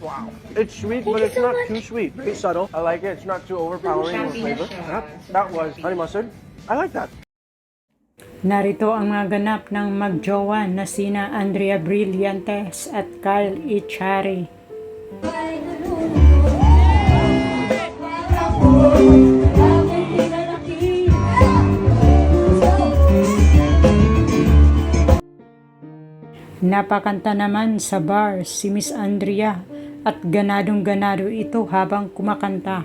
Wow. It's sweet, but it's not too sweet. It's subtle. I like it. It's not too overpowering with flavor. Yep. That was honey mustard. I like that. Narito ang mga ganap ng magjowa na sina Andrea Brillantes at Kyle Ichari. Napakanta naman sa bar si Miss Andrea at ganadong ganado ito habang kumakanta.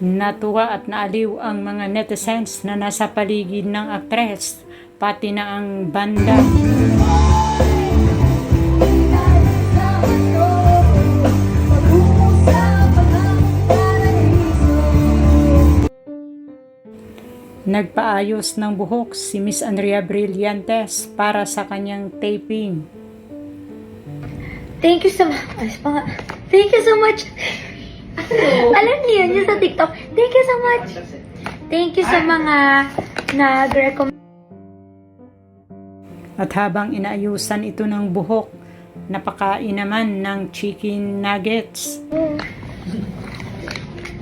Natuwa at naaliw ang mga netizens na nasa paligid ng aktres, pati na ang banda. Nagpaayos ng buhok si Miss Andrea Brillantes para sa kanyang taping. Thank you so much. Thank you so much. Alam niyo yun, sa TikTok. Thank you so much. Thank you sa mga nag-recommend. At habang inaayusan ito ng buhok, napakain naman ng chicken nuggets.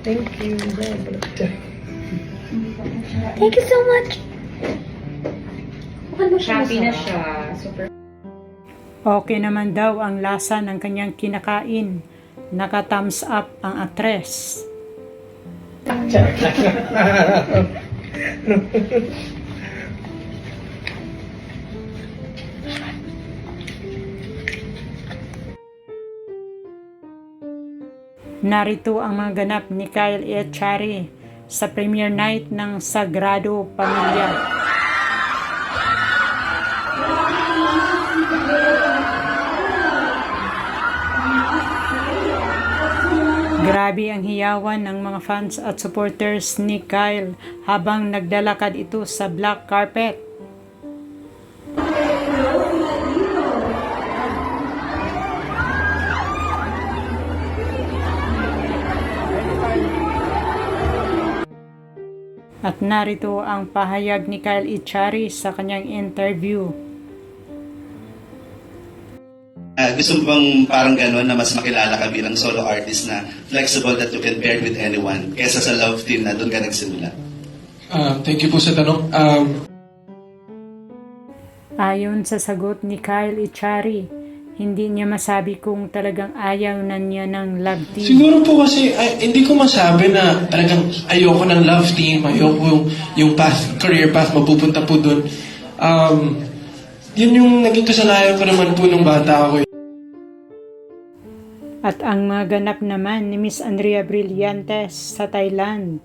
Thank you so much. Happy na siya. Super Okay naman daw ang lasa ng kanyang kinakain. Naka-thumbs up ang atres. Narito ang mga ganap ni Kyle Echari sa premiere night ng Sagrado Pamilya. Grabe ang hiyawan ng mga fans at supporters ni Kyle habang naglalakad ito sa black carpet. At narito ang pahayag ni Kyle Ichari sa kanyang interview. Ah, gusto mo bang parang gano'n na mas makilala ka bilang solo artist na flexible that you can pair with anyone kesa sa love team na doon ka nagsimula? Ah, thank you po sa tanong. Um, Ayon sa sagot ni Kyle Ichari, hindi niya masabi kung talagang ayaw na niya ng love team. siguro po kasi ay, hindi ko masabi na talagang ayoko ng love team, ayoko yung, yung path, career path mapupunta po doon. Um, yun yung naging kasanayan ko naman po nung bata ako. At ang mga ganap naman ni Miss Andrea Brillantes sa Thailand.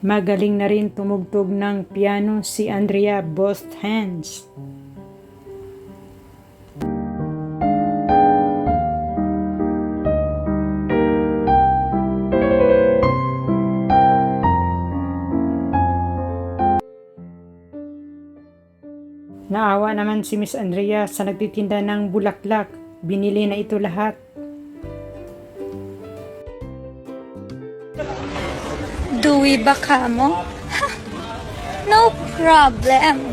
Magaling na rin tumugtog ng piano si Andrea both hands. Naawa naman si Miss Andrea sa nagtitinda ng bulaklak. Binili na ito lahat. Dui ba ka mo? no problem.